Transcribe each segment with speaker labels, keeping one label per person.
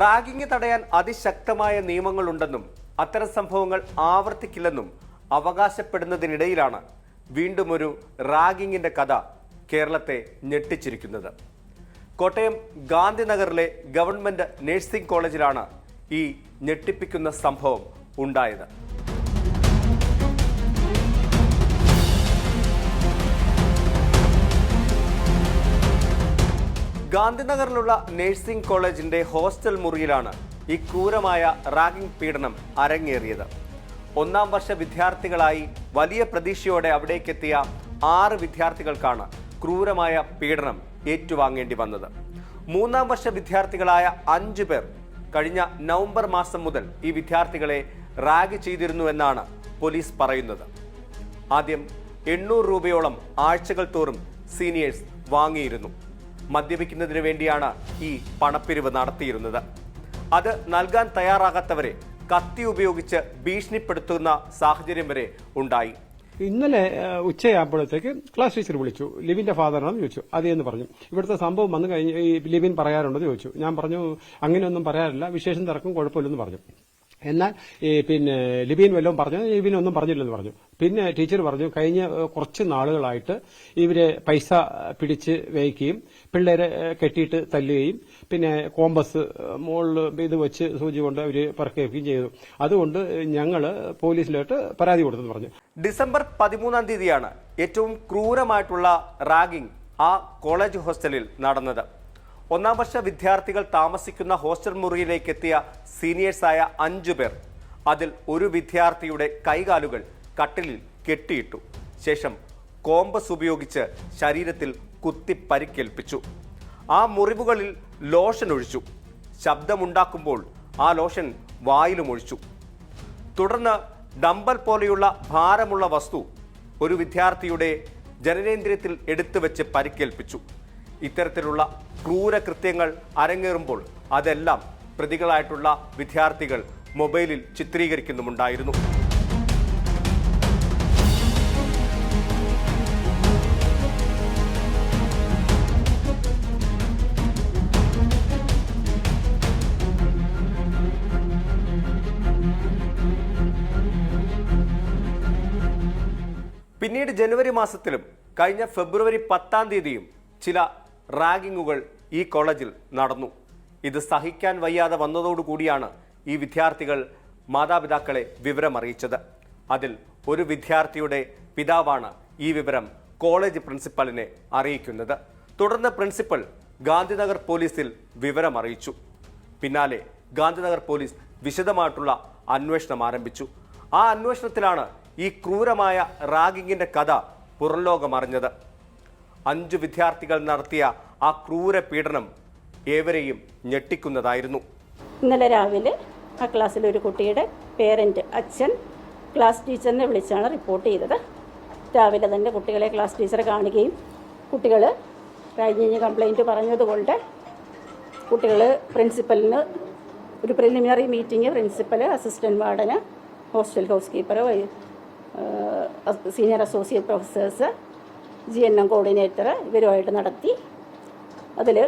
Speaker 1: Ragging തടയാൻ അതിശക്തമായ നിയമങ്ങളുണ്ടെന്നും അത്തരം സംഭവങ്ങൾ ആവർത്തിക്കില്ലെന്നും അവകാശപ്പെടുന്നതിനിടയിലാണ് വീണ്ടും ഒരു റാഗിങ്ങിന്റെ കഥ കേരളത്തെ ഞെട്ടിച്ചിരിക്കുന്നത്. കോട്ടയം ഗാന്ധിനഗറിലെ ഗവൺമെന്റ് നഴ്സിംഗ് കോളേജിലാണ് ഈ ഞെട്ടിപ്പിക്കുന്ന സംഭവം ഉണ്ടായത്. ഗാന്ധിനഗറിലുള്ള നഴ്സിംഗ് കോളേജിന്റെ ഹോസ്റ്റൽ മുറിയിലാണ് ഈ ക്രൂരമായ റാഗിംഗ് പീഡനം അരങ്ങേറിയത്. ഒന്നാം വർഷ വിദ്യാർത്ഥികളായി വലിയ പ്രതീക്ഷയോടെ അവിടേക്കെത്തിയ ആറ് വിദ്യാർത്ഥികൾക്കാണ് ക്രൂരമായ പീഡനം ഏറ്റുവാങ്ങേണ്ടി വന്നത്. മൂന്നാം വർഷ വിദ്യാർത്ഥികളായ അഞ്ചു പേർ കഴിഞ്ഞ നവംബർ മാസം മുതൽ ഈ വിദ്യാർത്ഥികളെ റാഗ് ചെയ്തിരുന്നു എന്നാണ് പോലീസ് പറയുന്നത്. ആദ്യം എണ്ണൂറ് രൂപയോളം ആഴ്ചകൾ തോറും സീനിയേഴ്സ് വാങ്ങിയിരുന്നു. മദ്യപിക്കുന്നതിന് വേണ്ടിയാണ് ഈ പണപ്പിരിവ് നടത്തിയിരുന്നത്. അത് നൽകാൻ തയ്യാറാകാത്തവരെ കത്തി ഉപയോഗിച്ച് ഭീഷണിപ്പെടുത്തുന്ന സാഹചര്യം വരെ ഉണ്ടായി.
Speaker 2: ഇന്നലെ ഉച്ചയാകുമ്പോഴത്തേക്ക് ക്ലാസ് ടീച്ചർ വിളിച്ചു. ലിവിന്റെ ഫാദറാണെന്ന് ചോദിച്ചു. അതേന്ന് പറഞ്ഞു. ഇവിടുത്തെ സംഭവം വന്നു കഴിഞ്ഞ് ഈ ലിവിൻ പറയാറുണ്ടെന്ന് ചോദിച്ചു. ഞാൻ പറഞ്ഞു അങ്ങനെയൊന്നും പറയാറില്ല. വിശേഷം തിരക്കും കുഴപ്പമില്ലെന്ന് പറഞ്ഞു. എന്നാൽ ഈ പിന്നെ ലിബിയൻ വല്ലതും പറഞ്ഞു? ലിബിൻ ഒന്നും പറഞ്ഞില്ലെന്ന് പറഞ്ഞു. പിന്നെ ടീച്ചർ പറഞ്ഞു കഴിഞ്ഞ കുറച്ച് നാളുകളായിട്ട് ഇവരെ പൈസ പിടിച്ച് വയ്ക്കുകയും പിള്ളേരെ കെട്ടിയിട്ട് തല്ലുകയും പിന്നെ കോമ്പസ് മുകളിൽ ഇത് വെച്ച് സൂചി കൊണ്ട് അവർ പറക്കുകയും ചെയ്തു. അതുകൊണ്ട് ഞങ്ങൾ പോലീസിലോട്ട് പരാതി കൊടുത്തെന്ന് പറഞ്ഞു.
Speaker 1: ഡിസംബർ പതിമൂന്നാം തീയതിയാണ് ഏറ്റവും ക്രൂരമായിട്ടുള്ള റാഗിംഗ് ആ കോളേജ് ഹോസ്റ്റലിൽ നടന്നത്. ഒന്നാം വർഷ വിദ്യാർത്ഥികൾ താമസിക്കുന്ന ഹോസ്റ്റൽ മുറിയിലേക്ക് എത്തിയ സീനിയേഴ്സായ അഞ്ചു പേർ അതിൽ ഒരു വിദ്യാർത്ഥിയുടെ കൈകാലുകൾ കട്ടിലിൽ കെട്ടിയിട്ടു. ശേഷം കോമ്പസ് ഉപയോഗിച്ച് ശരീരത്തിൽ കുത്തി പരിക്കേൽപ്പിച്ചു. ആ മുറിവുകളിൽ ലോഷൻ ഒഴിച്ചു. ശബ്ദമുണ്ടാക്കുമ്പോൾ ആ ലോഷൻ വായിലും ഒഴിച്ചു. തുടർന്ന് ഡമ്പൽ പോലെയുള്ള ഭാരമുള്ള വസ്തു ഒരു വിദ്യാർത്ഥിയുടെ ജനനേന്ദ്രിയത്തിൽ എടുത്തു വെച്ച് പരിക്കേൽപ്പിച്ചു. ഇത്തരത്തിലുള്ള ക്രൂര കൃത്യങ്ങൾ അരങ്ങേറുമ്പോൾ അതെല്ലാം പ്രതികളായിട്ടുള്ള വിദ്യാർത്ഥികൾ മൊബൈലിൽ ചിത്രീകരിക്കുന്നുമുണ്ടായിരുന്നു. പിന്നീട് ജനുവരി മാസത്തിലും കഴിഞ്ഞ ഫെബ്രുവരി പത്താം തീയതിയും ചില റാഗിങ്ങുകൾ ഈ കോളേജിൽ നടന്നു. ഇത് സഹിക്കാൻ വയ്യാതെ വന്നതോടുകൂടിയാണ് ഈ വിദ്യാർത്ഥികൾ മാതാപിതാക്കളെ വിവരമറിയിച്ചത്. അതിൽ ഒരു വിദ്യാർത്ഥിയുടെ പിതാവാണ് ഈ വിവരം കോളേജ് പ്രിൻസിപ്പലിനെ അറിയിക്കുന്നത്. തുടർന്ന് പ്രിൻസിപ്പൽ ഗാന്ധിനഗർ പോലീസിൽ വിവരമറിയിച്ചു. പിന്നാലെ ഗാന്ധിനഗർ പോലീസ് വിശദമായിട്ടുള്ള അന്വേഷണം ആരംഭിച്ചു. ആ അന്വേഷണത്തിലാണ് ഈ ക്രൂരമായ റാഗിങ്ങിന്റെ കഥ പുറംലോകം അറിഞ്ഞത് അഞ്ചു വിദ്യാർത്ഥികൾ നടത്തിയ ആ ക്രൂര പീഡനം ഏവരെയും ഞെട്ടിക്കുന്നതായിരുന്നു.
Speaker 3: ഇന്നലെ രാവിലെ ആ ക്ലാസ്സിലെ ഒരു കുട്ടിയുടെ പേരന്റ് അച്ഛൻ ക്ലാസ് ടീച്ചറിനെ വിളിച്ചാണ് റിപ്പോർട്ട് ചെയ്തത്. രാവിലെ തന്നെ കുട്ടികളെ ക്ലാസ് ടീച്ചറെ കാണുകയും കുട്ടികൾ കഴിഞ്ഞ് കംപ്ലൈന്റ് പറഞ്ഞതുകൊണ്ട് കുട്ടികൾ പ്രിൻസിപ്പലിന് ഒരു preliminary meeting principal assistant വാർഡന് hostel house keeper senior associate professors G N M coordinator ഇവരുമായിട്ട് നടത്തി. അതിൽ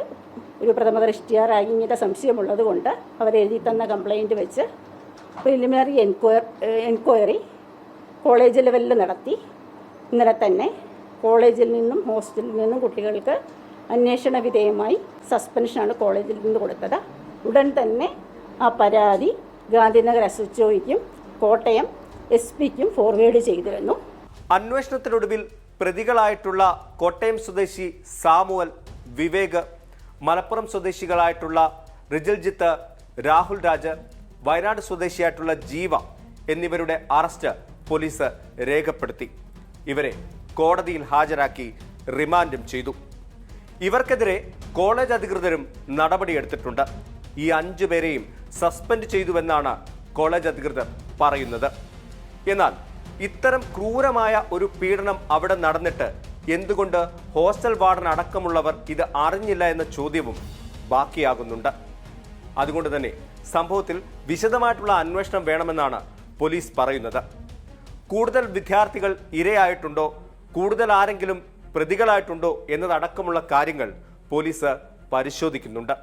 Speaker 3: ഒരു പ്രഥമ ദൃഷ്ടിയ റാഗിങ്ങിന്റെ സംശയമുള്ളത് കൊണ്ട് അവരെഴുതി തന്ന കംപ്ലൈന്റ് വെച്ച് പ്രിലിമിനറി എൻക്വയർ എൻക്വയറി കോളേജ് ലെവലിൽ നടത്തി. ഇന്നലെ തന്നെ കോളേജിൽ നിന്നും ഹോസ്റ്റലിൽ നിന്നും കുട്ടികൾക്ക് അന്വേഷണ വിധേയമായി സസ്പെൻഷനാണ് കോളേജിൽ നിന്ന് കൊടുത്തത്. ഉടൻ തന്നെ ആ പരാതി Gandhinagar S H Kottayam S പിക്കും ഫോർവേഡ് ചെയ്തിരുന്നു.
Speaker 1: അന്വേഷണത്തിനൊടുവിൽ പ്രതികളായിട്ടുള്ള കോട്ടയം സ്വദേശി സാമുവൽ വിവേക് മലപ്പുറം സ്വദേശികളായിട്ടുള്ള റിജിൽജിത്ത് രാഹുൽ രാജ് വയനാട് സ്വദേശിയായിട്ടുള്ള ജീവ എന്നിവരുടെ അറസ്റ്റ് പോലീസ് രേഖപ്പെടുത്തി. ഇവരെ കോടതിയിൽ ഹാജരാക്കി റിമാൻഡും ചെയ്തു. ഇവർക്കെതിരെ കോളേജ് അധികൃതരും നടപടിയെടുത്തിട്ടുണ്ട്. ഈ അഞ്ചു പേരെയും സസ്പെൻഡ് ചെയ്തുവെന്നാണ് കോളേജ് അധികൃതർ പറയുന്നത്. എന്നാൽ ഇത്തരം ക്രൂരമായ ഒരു പീഡനം അവിടെ നടന്നിട്ട് എന്തുകൊണ്ട് ഹോസ്റ്റൽ വാർഡൻ അടക്കമുള്ളവർ ഇത് അറിഞ്ഞില്ല എന്ന ചോദ്യവും ബാക്കിയാകുന്നുണ്ട്. അതുകൊണ്ട് തന്നെ സംഭവത്തിൽ വിശദമായിട്ടുള്ള അന്വേഷണം വേണമെന്നാണ് പോലീസ് പറയുന്നത്. കൂടുതൽ വിദ്യാർത്ഥികൾ ഇരയായിട്ടുണ്ടോ? കൂടുതൽ ആരെങ്കിലും പ്രതികളായിട്ടുണ്ടോ? എന്നതടക്കമുള്ള കാര്യങ്ങൾ പോലീസ് പരിശോധിക്കുന്നുണ്ട്.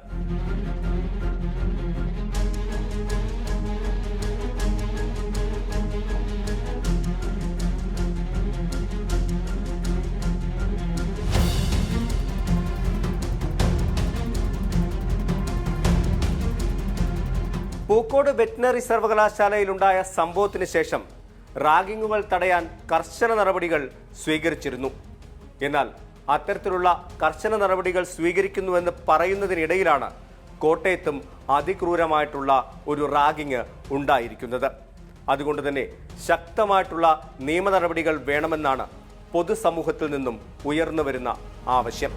Speaker 1: പൂക്കോട് വെറ്റിനറി സർവകലാശാലയിലുണ്ടായ സംഭവത്തിന് ശേഷം റാഗിങ്ങുകൾ തടയാൻ കർശന നടപടികൾ സ്വീകരിച്ചിരുന്നു. എന്നാൽ അത്തരത്തിലുള്ള കർശന നടപടികൾ സ്വീകരിക്കുന്നുവെന്ന് പറയുന്നതിനിടയിലാണ് കോട്ടയത്തും അതിക്രൂരമായിട്ടുള്ള ഒരു റാഗിങ് ഉണ്ടായിരിക്കുന്നത്. അതുകൊണ്ട് തന്നെ ശക്തമായിട്ടുള്ള നിയമ നടപടികൾ വേണമെന്നാണ് പൊതുസമൂഹത്തിൽ നിന്നും ഉയർന്നു വരുന്ന ആവശ്യം.